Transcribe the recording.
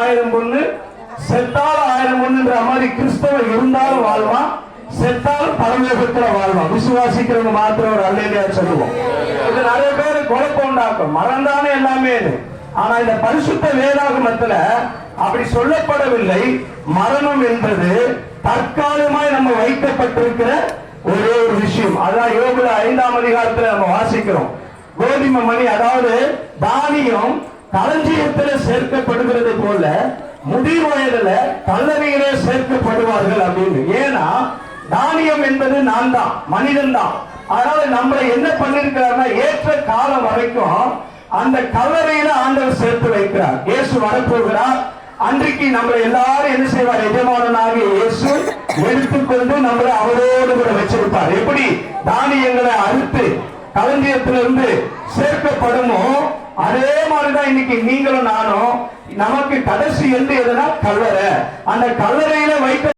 ஆயிரம் பொண்ணு செத்தால் ஆயிரம் பொண்ணுன்ற மாதிரி கிறிஸ்தவ இருந்தாலும் வாழ்வான் செத்தால் பரமேகத்துல வாழ்வான். விசுவாசிக்கிறவங்க மாத்திரம் ஒரு அல்லையா சொல்லுவோம். இது நிறைய பேர் குழப்பம் உண்டாக்கும். மரம் தானே எல்லாமே ஆனா இந்த பரிசுத்த வேதாகமத்துல அப்படி சொல்லப்படவில்லை. மரணம் என்பது தற்காலிகமாய் நம்ம வைக்கப்பட்டிருக்கிற ஒரே ஒரு விஷயம். அதான் யோகுல ஐந்தாம் அதிகாரத்துல நம்ம வாசிக்கிறோம். கோதுமை மணி அதாவது தானியம் களஞ்சியத்துல சேர்க்கப்படுகிறது போல முதிர் வயதுல கல்லறையிலே சேர்க்கப்படுவார்கள் அப்படின்னு. ஏன்னா தானியம் என்பது நான் தான் மனிதன் தான் அதனால நம்மளை என்ன பண்ணிருக்கிறார்னா ஏற்ற காலம் வரைக்கும் அந்த கல்லறையில ஆண்டவர் சேர்த்து வைக்கிறார். இயேசு வரப்போகிறார். அன்றைக்கு நம்ம எல்லாரும் என்ன செய்வார்? எஜமானனாக இயேசு எடுத்துக்கொண்டு நம்மளை அவரோடு கூட வச்சிருப்பார். எப்படி? தானியங்களை அறுத்து களஞ்சியத்திலிருந்து சேர்க்கப்படுமோ அதே மாதிரிதான் இன்னைக்கு நீங்களும் நானும் நமக்கு கடைசி என்று எதுனா கல்லறை. அந்த கல்லறையில வைக்க